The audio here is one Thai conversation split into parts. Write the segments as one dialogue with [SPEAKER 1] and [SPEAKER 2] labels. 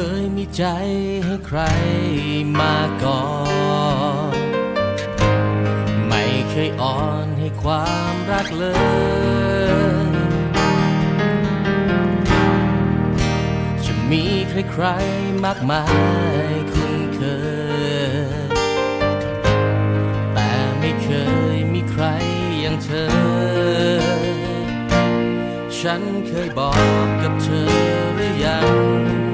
[SPEAKER 1] คยมีใจให้ใครมาก่อน ไม่เคยอ่อนให้ความรักเลย จะมีใครๆมากมายคุ้นเคย แต่ไม่เคยมีใครอย่างเธอ ฉันเคยบอกกับเธอหรือยัง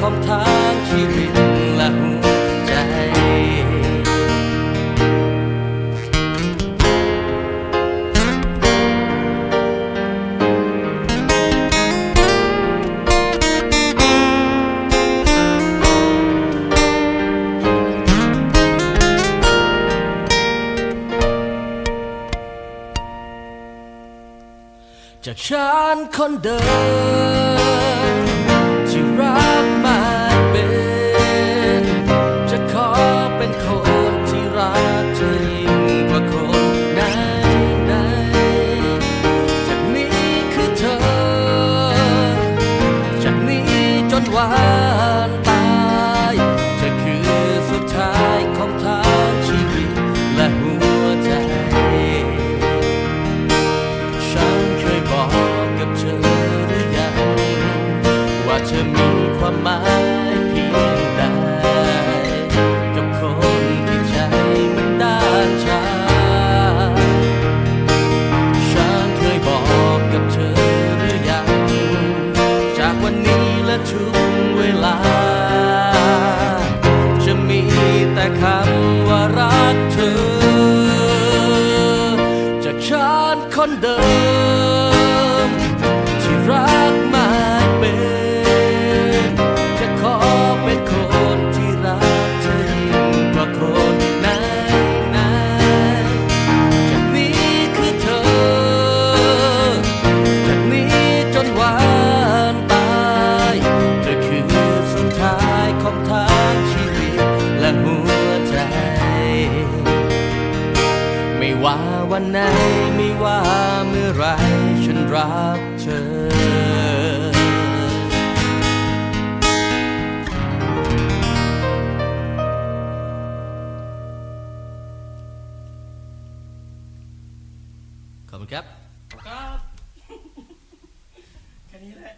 [SPEAKER 1] ของทางชีวิตและหัวใจ จากฉันคนเดิม หมายเพียงใดกับคนที่ใจมันด้านชา ฉันเคยบอกกับเธอหรือยัง จากวันนี้และทุกเวลา จะมีแต่คำว่ารักเธอ จากฉันคนเดิม ที่รักมาเป็น วันไหนไม่ว่าเมื่อไรฉันรักเธอขอบคุณครับ ครับ แค่นี้แหละ